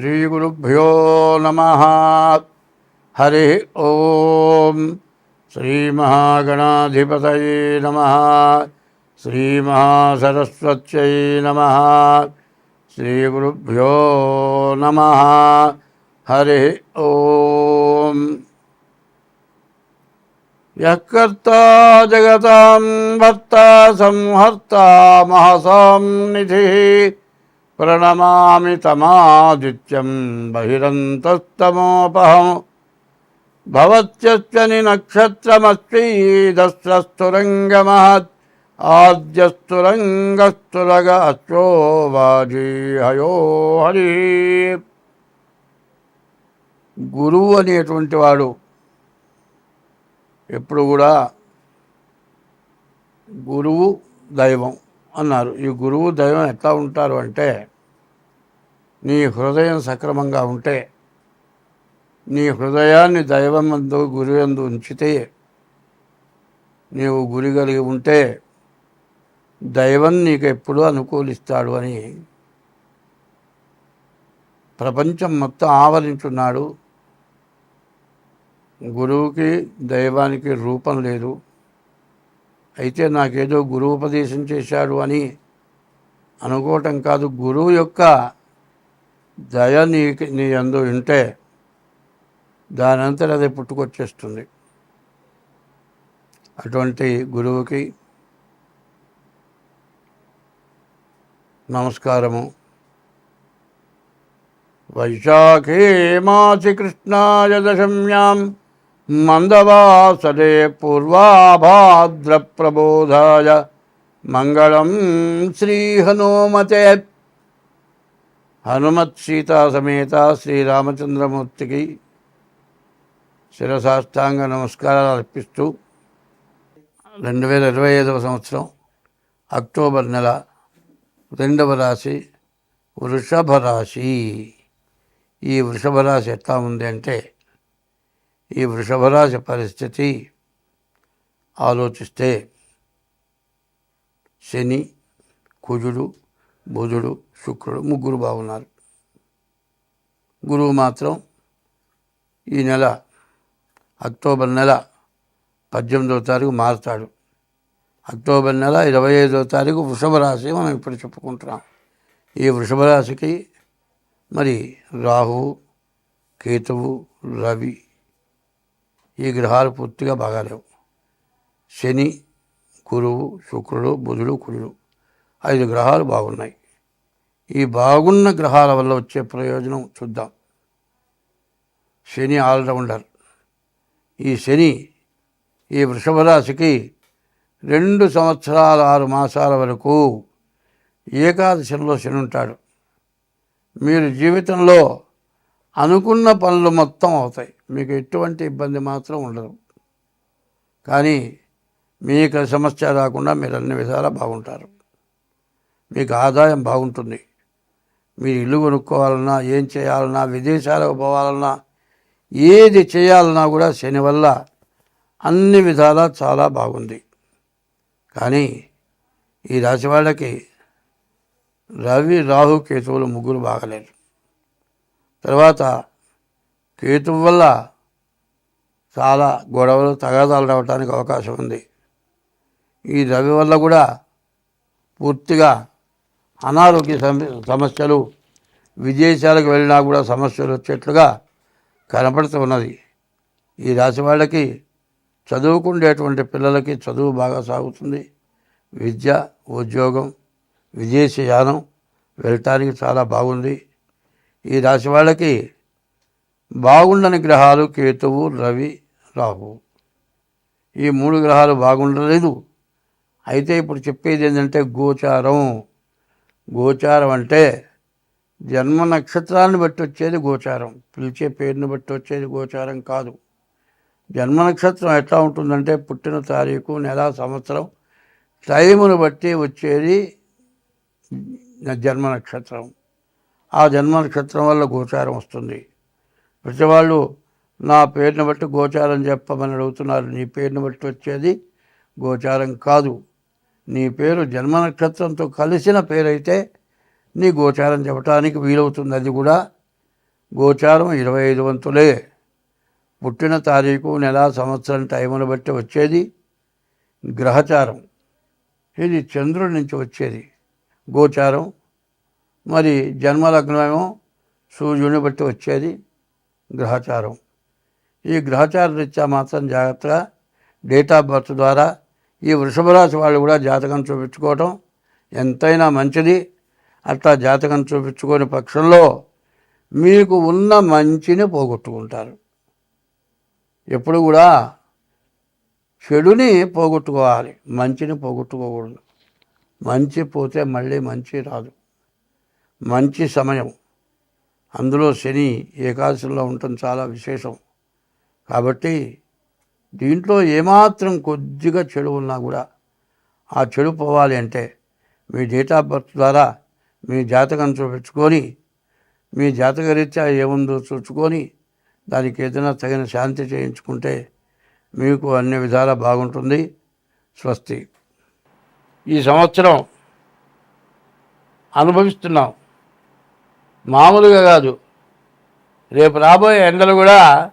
శ్రీగురుభ్యో నమ. హరి ఓం శ్రీమహాగణాధిపతయే నమ. శ్రీమహాసరస్వత్యై నమ. శ్రీగురుభ్యో నమ. హరి ఓం. యకర్త జగతాం భర్త సంహర్త మహసాం నిధి. ప్రణమామి తమాదిత్యం బహిరంతస్తమోపహం. భవత్యని నక్షత్రమస్వీదస్రస్తురంగమహత్ ఆద్యస్తురంగస్తురగ అశ్వో వాజీ హయో హరి గురువు అనేటువంటి వాడు ఎప్పుడు కూడా గురువు దైవం అన్నారు. ఈ గురువు దైవం ఎట్లా ఉంటారు అంటే నీ హృదయం సక్రమంగా ఉంటే నీ హృదయాన్ని దైవమందు గురియందు ఉంచితే నీవు గురి కలిగి ఉంటే దైవం నీకు ఎప్పుడూ అనుకూలిస్తాడు అని ప్రపంచం మొత్తం ఆవరించున్నాడు. గురువుకి దైవానికి రూపం లేదు. అయితే నాకేదో గురువు ఉపదేశం చేశాడు అని అనుకోవటం కాదు. గురువు యొక్క దయ నీ నీ అందు ఉంటే దానంతట అది పుట్టుకొచ్చేస్తుంది. అటువంటి గురువుకి నమస్కారము. వైశాఖే మాసి కృష్ణాయ దశమ్యాం మందవాసరే పూర్వాభాద్రప్రబోధాయ. మంగళం శ్రీ హనుమత్ సీతా సమేత శ్రీరామచంద్రమూర్తికి శిరసాష్టాంగ నమస్కారాలు అర్పిస్తూ రెండు వేల ఇరవై ఐదవ సంవత్సరం అక్టోబర్ నెల రెండవ రాశి వృషభ రాశి ఈ వృషభ రాశి ఎట్లా ఉంది అంటే ఈ వృషభ రాశి పరిస్థితి ఆలోచిస్తే శని కుజుడు బుధుడు శుక్రుడు ముగ్గురు బాగున్నారు. గురువు మాత్రం ఈ నెల అక్టోబర్ నెల పద్దెనిమిదవ తారీఖు మారుతాడు. అక్టోబర్ నెల ఇరవై ఐదవ తారీఖు వృషభ రాశి మనం ఇప్పుడు చెప్పుకుంటున్నాం. ఈ వృషభ రాశికి మరి రాహువు కేతువు రవి ఈ గ్రహాలు పూర్తిగా బాగాలేవు. శని గురువు శుక్రుడు బుధుడు కుజుడు. ఐదు గ్రహాలు బాగున్నాయి. ఈ బాగున్న గ్రహాల వల్ల వచ్చే ప్రయోజనం చూద్దాం. శని ఆల్రౌండర్. ఈ శని ఈ వృషభ రాశికి రెండు సంవత్సరాల ఆరు మాసాల వరకు ఏకాదశిలో శని ఉంటాడు. మీరు జీవితంలో అనుకున్న పనులు మొత్తం అవుతాయి. మీకు ఎటువంటి ఇబ్బంది మాత్రం ఉండదు. కానీ మీకు సమస్య రాకుండా మీరు అన్ని విధాలా బాగుంటారు. మీకు ఆదాయం బాగుంటుంది. మీరు ఇల్లు కొనుక్కోవాలన్నా ఏం చేయాలన్నా విదేశాలకు పోవాలన్నా ఏది చేయాలన్నా కూడా శని వల్ల అన్ని విధాలా చాలా బాగుంది. కానీ ఈ రాశి వాళ్ళకి రవి రాహు కేతువులు ముగ్గురు బాగలేరు. తర్వాత కేతువు వల్ల చాలా గొడవలు తగాదాలు రావడానికి అవకాశం ఉంది. ఈ రవి వల్ల కూడా పూర్తిగా అనారోగ్య సమస్యలు విదేశాలకు వెళ్ళినా కూడా సమస్యలు వచ్చేట్లుగా కనపడుతున్నది ఈ రాశి వాళ్ళకి చదువుకుండేటువంటి పిల్లలకి చదువు బాగా సాగుతుంది. విద్య ఉద్యోగం విదేశయానం వెళ్ళటానికి చాలా బాగుంది. ఈ రాశి వాళ్ళకి బాగుండని గ్రహాలు కేతువు రవి రాహు. ఈ మూడు గ్రహాలు బాగుండలేదు. అయితే ఇప్పుడు చెప్పేది ఏంటంటే గోచారం. గోచారం అంటే జన్మ నక్షత్రాన్ని బట్టి వచ్చేది గోచారం. పిలిచే పేరుని బట్టి వచ్చేది గోచారం కాదు. జన్మ నక్షత్రం ఎట్లా ఉంటుందంటే పుట్టిన తారీఖు నెల సంవత్సరం టైమును బట్టి వచ్చేది జన్మ నక్షత్రం. ఆ జన్మ నక్షత్రం వల్ల గోచారం వస్తుంది. ప్రతి వాళ్ళు నా పేరుని బట్టి గోచారం చెప్పమని అడుగుతున్నారు. నీ పేరుని బట్టి వచ్చేది గోచారం కాదు. నీ పేరు జన్మ నక్షత్రంతో కలిసిన పేరైతే నీ గోచారం చెప్పడానికి వీలవుతుంది అది కూడా గోచారం ఇరవై ఐదు వంతులే. పుట్టిన తారీఖు నెల సంవత్సరం టైమును బట్టి వచ్చేది గ్రహచారం. ఇది చంద్రుడి నుంచి వచ్చేది గోచారం. మరి జన్మలగ్నమేమో సూర్యుని బట్టి వచ్చేది గ్రహచారం. ఈ గ్రహచార రీత్యా మాత్రం జాగ్రత్తగా డేట్ ఆఫ్ బర్త్ ద్వారా ఈ వృషభ రాశి వాళ్ళు కూడా జాతకం చూపించుకోవటం ఎంతైనా మంచిది. అట్లా జాతకం చూపించుకోని పక్షంలో మీకు ఉన్న మంచిని పోగొట్టుకుంటారు. ఎప్పుడు కూడా చెడుని పోగొట్టుకోవాలి. మంచిని పోగొట్టుకోకూడదు. మంచి పోతే మళ్ళీ మంచి రాదు. మంచి సమయం. అందులో శని ఏకాదశిలో ఉండటం చాలా విశేషం. కాబట్టి దీంట్లో ఏమాత్రం కొద్దిగా చెడు ఉన్నా కూడా ఆ చెడు పోవాలి అంటే మీ డేట్ ఆఫ్ బర్త్ ద్వారా మీ జాతకం చూపించుకొని మీ జాతక రీత్యా ఏముందో చూసుకొని దానికి ఏదైనా తగిన శాంతి చేయించుకుంటే మీకు అన్ని విధాలా బాగుంటుంది. స్వస్తి. ఈ సంవత్సరం అనుభవిస్తున్నాం. మామూలుగా కాదు. రేపు రాబోయే ఎండలు కూడా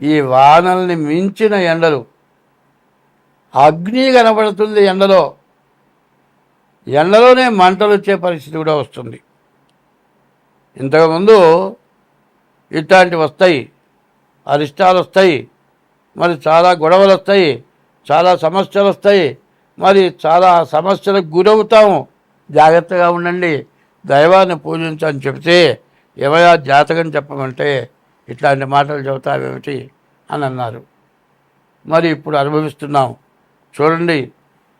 ఈ వానల్ని మించిన ఎండలు. అగ్ని కనబడుతుంది ఎండలో. ఎండలోనే మంటలు వచ్చే పరిస్థితి కూడా వస్తుంది. ఇంతకుముందు ఇట్లాంటివి వస్తాయి. అరిష్టాలు వస్తాయి. మరి చాలా గొడవలు వస్తాయి. చాలా సమస్యలు వస్తాయి. మరి చాలా సమస్యలకు గురవుతాము. జాగ్రత్తగా ఉండండి. దైవాన్ని పూజించని చెప్తే ఏమయా జాతకం చెప్పమంటే ఇట్లాంటి మాటలు చెబుతావేమిటి అని అన్నారు మరి ఇప్పుడు అనుభవిస్తున్నాం. చూడండి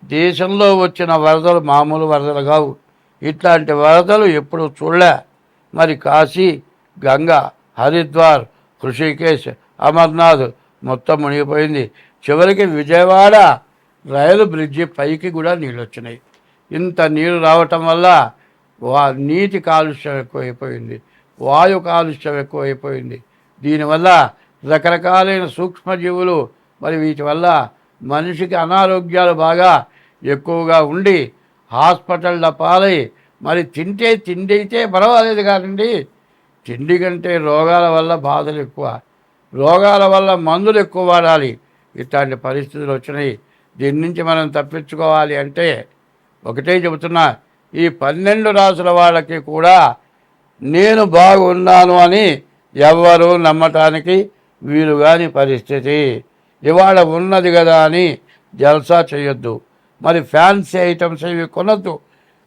దేశంలో వచ్చిన వరదలు మామూలు వరదలు కావు. ఇట్లాంటి వరదలు ఎప్పుడు చూడలే. మరి కాశీ గంగా హరిద్వార్ హృషికేశ్ అమర్నాథ్ మొత్తం మునిగిపోయింది. చివరికి విజయవాడ రైలు బ్రిడ్జి పైకి కూడా నీళ్ళు వచ్చినాయి ఇంత నీరు రావటం వల్ల వా నీటి కాలుష్యం ఎక్కువైపోయింది. వాయు కాలుష్యం ఎక్కువైపోయింది. దీనివల్ల రకరకాలైన సూక్ష్మజీవులు మరి వీటి వల్ల మనిషికి అనారోగ్యాలు బాగా ఎక్కువగా ఉండి హాస్పిటళ్ళ పాలై మరి తింటే తిండి అయితే పర్వాలేదు కానండి తిండి కంటే రోగాల వల్ల బాధలు ఎక్కువ. రోగాల వల్ల మందులు ఎక్కువ వాడాలి. ఇట్లాంటి పరిస్థితులు వచ్చినాయి. దీని నుంచి మనం తప్పించుకోవాలి అంటే ఒకటే చెబుతున్నా ఈ పన్నెండు రాసుల వాళ్ళకి కూడా నేను బాగున్నాను అని ఎవ్వరూ నమ్మటానికి వీలు కాని పరిస్థితి. ఇవాళ ఉన్నది కదా అని జల్సా చేయొద్దు. మరి ఫ్యాన్సీ ఐటమ్స్ ఇవి కొనద్దు.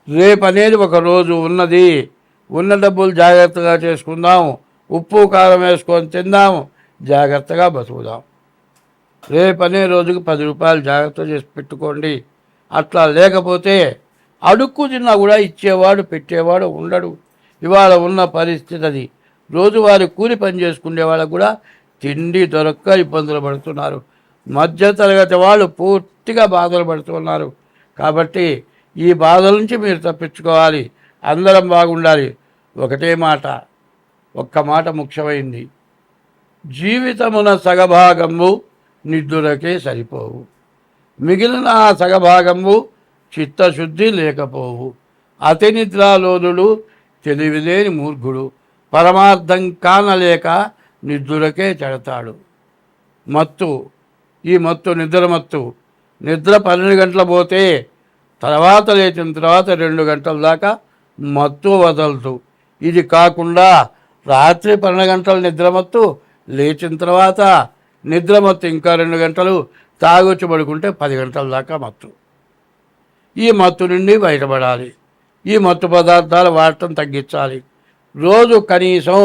రేపు అనేది ఒక రోజు ఉన్నది. ఉన్న డబ్బులు జాగ్రత్తగా చేసుకుందాం. ఉప్పు కారం వేసుకొని తిందాం. జాగ్రత్తగా బతుకుదాం. రేపు అనే రోజుకి పది రూపాయలు జాగ్రత్త చేసి పెట్టుకోండి. అట్లా లేకపోతే అడుక్కు తిన్నా కూడా ఇచ్చేవాడు పెట్టేవాడు ఉండడు. ఇవాళ ఉన్న పరిస్థితి అది. రోజువారి కూలి పని చేసుకునే వాళ్ళకు కూడా తిండి దొరక్క ఇబ్బందులు పడుతున్నారు. మధ్యతరగతి వాళ్ళు పూర్తిగా బాధలు పడుతున్నారు. కాబట్టి ఈ బాధల నుంచి మీరు తప్పించుకోవాలి. అందరం బాగుండాలి. ఒకటే మాట. ఒక్క మాట ముఖ్యమైంది. జీవితమున సగభాగము నిద్దులకే సరిపోవు. మిగిలిన ఆ సగభాగము చిత్తశుద్ధి లేకపోవు. అతి నిద్రాలోనుడు తెలివిలేని మూర్ఖుడు. పరమార్థం కానలేక నిద్రకే చెడతాడు. మత్తు ఈ మత్తు నిద్ర మత్తు. నిద్ర పన్నెండు గంటల పోతే తర్వాత లేచిన తర్వాత రెండు గంటల దాకా మత్తు వదలదు. ఇది కాకుండా రాత్రి పన్నెండు గంటల నిద్రమత్తు లేచిన తర్వాత నిద్రమత్తు ఇంకా రెండు గంటలు తాగొచ్చి పడుకుంటే పది గంటల దాకా మత్తు. ఈ మత్తు నుండి బయటపడాలి. ఈ మత్తు పదార్థాలు వాడటం తగ్గించాలి. రోజు కనీసం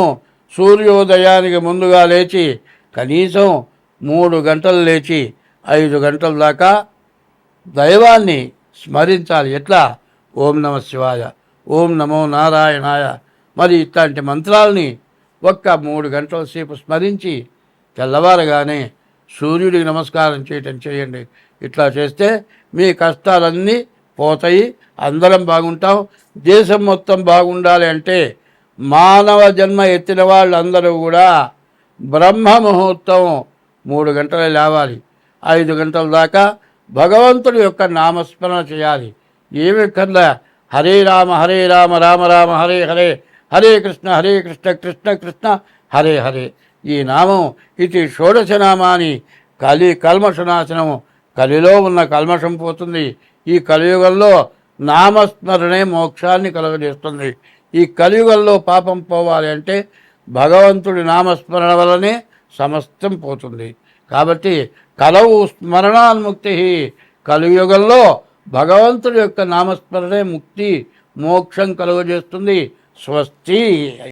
సూర్యోదయానికి ముందుగా లేచి కనీసం మూడు గంటలు లేచి ఐదు గంటల దాకా దైవాన్ని స్మరించాలి. ఎట్లా? ఓం నమ శివాయ ఓం నమో నారాయణాయ. మరి ఇట్లాంటి మంత్రాలని ఒక్క మూడు గంటల సేపు స్మరించి తెల్లవారగానే సూర్యుడికి నమస్కారం చేయటం చేయండి. ఇట్లా చేస్తే మీ కష్టాలన్నీ పోతాయి అందరం బాగుంటాం దేశం మొత్తం బాగుండాలి అంటే మానవ జన్మ ఎత్తిన వాళ్ళందరూ కూడా బ్రహ్మ ముహూర్తం మూడు గంటలు లేవాలి. ఐదు గంటల దాకా భగవంతుడి యొక్క నామస్మరణ చేయాలి. ఏమి కన్నా హరే రామ హరే రామ రామ రామ హరే హరే హరే కృష్ణ హరే కృష్ణ కృష్ణ కృష్ణ హరే హరే. ఈ నామం ఇది షోడశనామాని కలి కల్మషనాశనము కలిలో ఉన్న కల్మషం పోతుంది. ఈ కలియుగంలో నామస్మరణే మోక్షాన్ని కలుగజేస్తుంది. ఈ కలియుగంలో పాపం పోవాలి అంటే భగవంతుడి నామస్మరణ వలనే సమస్తం పోతుంది. కాబట్టి కలవు స్మరణాన్ముక్తి కలియుగంలో భగవంతుడి యొక్క నామస్మరణే ముక్తి మోక్షం కలుగజేస్తుంది. స్వస్తి.